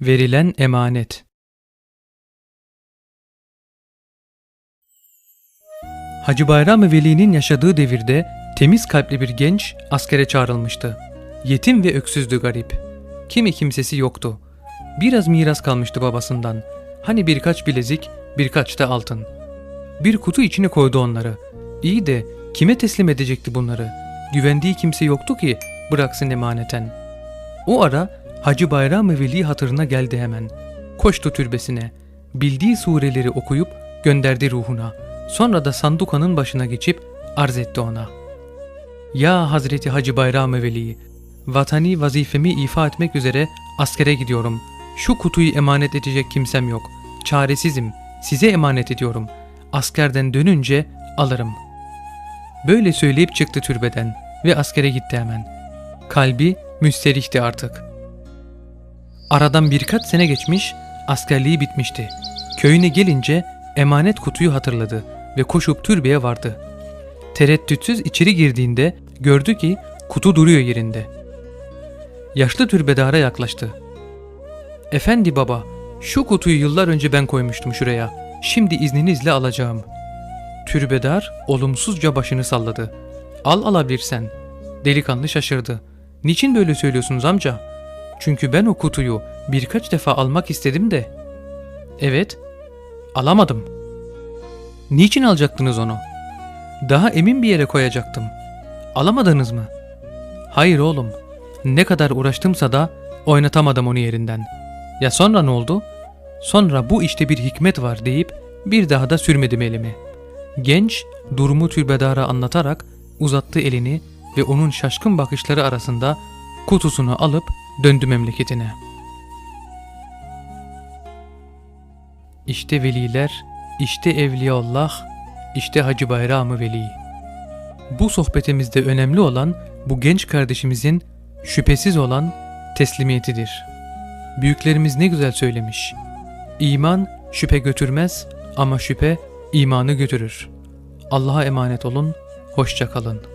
Verilen emanet Hacı Bayram Veli'nin yaşadığı devirde temiz kalpli bir genç askere çağrılmıştı. Yetim ve öksüzdü garip. Kimi kimsesi yoktu. Biraz miras kalmıştı babasından. Hani birkaç bilezik, birkaç da altın. Bir kutu içine koydu onları. İyi de kime teslim edecekti bunları? Güvendiği kimse yoktu ki bıraksın emaneten. O ara Hacı Bayram Veli hatırına geldi hemen. Koştu türbesine. Bildiği sureleri okuyup gönderdi ruhuna. Sonra da sandukanın başına geçip arz etti ona. Ya Hazreti Hacı Bayram Veli, vatani vazifemi ifa etmek üzere askere gidiyorum. Şu kutuyu emanet edecek kimsem yok. Çaresizim. Size emanet ediyorum. Askerden dönünce alırım. Böyle söyleyip çıktı türbeden ve askere gitti hemen. Kalbi müsterihti artık. Aradan birkaç sene geçmiş, askerliği bitmişti. Köyüne gelince emanet kutuyu hatırladı ve koşup türbeye vardı. Tereddütsüz içeri girdiğinde gördü ki kutu duruyor yerinde. Yaşlı türbedara yaklaştı. Efendi baba, şu kutuyu yıllar önce ben koymuştum şuraya. Şimdi izninizle alacağım. Türbedar olumsuzca başını salladı. Al alabilirsen. Delikanlı şaşırdı. Niçin böyle söylüyorsunuz amca? Çünkü ben o kutuyu birkaç defa almak istedim de. Evet, alamadım. Niçin alacaktınız onu? Daha emin bir yere koyacaktım. Alamadınız mı? Hayır oğlum. Ne kadar uğraştımsa da oynatamadım onu yerinden. Ya sonra ne oldu? Sonra bu işte bir hikmet var deyip bir daha da sürmedim elimi. Genç durumu türbedara anlatarak uzattı elini ve onun şaşkın bakışları arasında kutusunu alıp döndü memleketine. İşte veliler, işte Evliyaullah, işte Hacı Bayram-ı Veli. Bu sohbetimizde önemli olan bu genç kardeşimizin şüphesiz olan teslimiyetidir. Büyüklerimiz ne güzel söylemiş. İman şüphe götürmez ama şüphe imanı götürür. Allah'a emanet olun, hoşça kalın.